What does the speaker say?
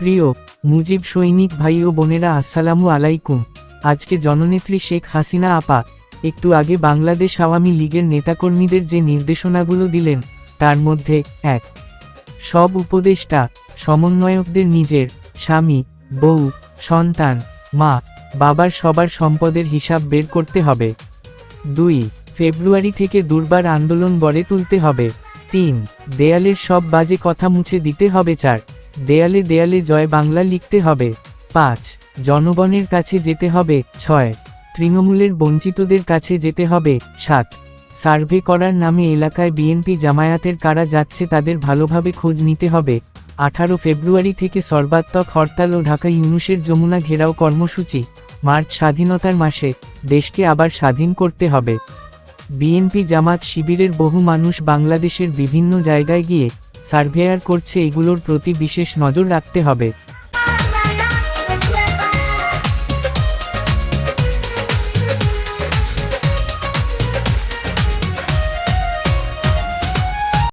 প্রিয়, মুজিব সৈনিক ভাই ও বোনেরা, আসসালামু আলাইকুম। আজকে জননেত্রী শেখ হাসিনা আপা, একটু আগে বাংলাদেশ আওয়ামী লীগের নেতাকর্মীদের যে নির্দেশনাগুলো দিলেন, তার মধ্যে এক। সব উপদেষ্টা, সমন্বয়কদের নিজের, স্বামী, বউ, সন্তান, মা, বাবার সবার সম্পদের হিসাব বের করতে হবে। দুই, ফেব্রুয়ারি থেকে দুর্বার আন্দোলন গড়ে তুলতে হবে। তিন, দেয়ালের সব বাজে কথা মুছে দিতে হবে, চার। দেয়ালে দেয়ালে জয় বাংলা লিখতে হবে। পাঁচ, জনগণের কাছে যেতে হবে। ছয়, তৃণমূলের বঞ্চিতদের কাছে যেতে হবে। সাত, সার্ভে করার নামে এলাকায় বিএনপি জামায়াতের কারা যাচ্ছে তাদের ভালোভাবে খোঁজ নিতে হবে। আঠারো ফেব্রুয়ারি থেকে সর্বাত্মক হরতাল ও ঢাকা ইউনুসের যমুনা ঘেরাও কর্মসূচি। মার্চ স্বাধীনতার মাসে দেশকে আবার স্বাধীন করতে হবে। বিএনপি জামাত শিবিরের বহু মানুষ বাংলাদেশের বিভিন্ন জায়গায় গিয়ে সার্ভেয়ার করছে এগুলোর প্রতি বিশেষ নজর রাখতে হবে।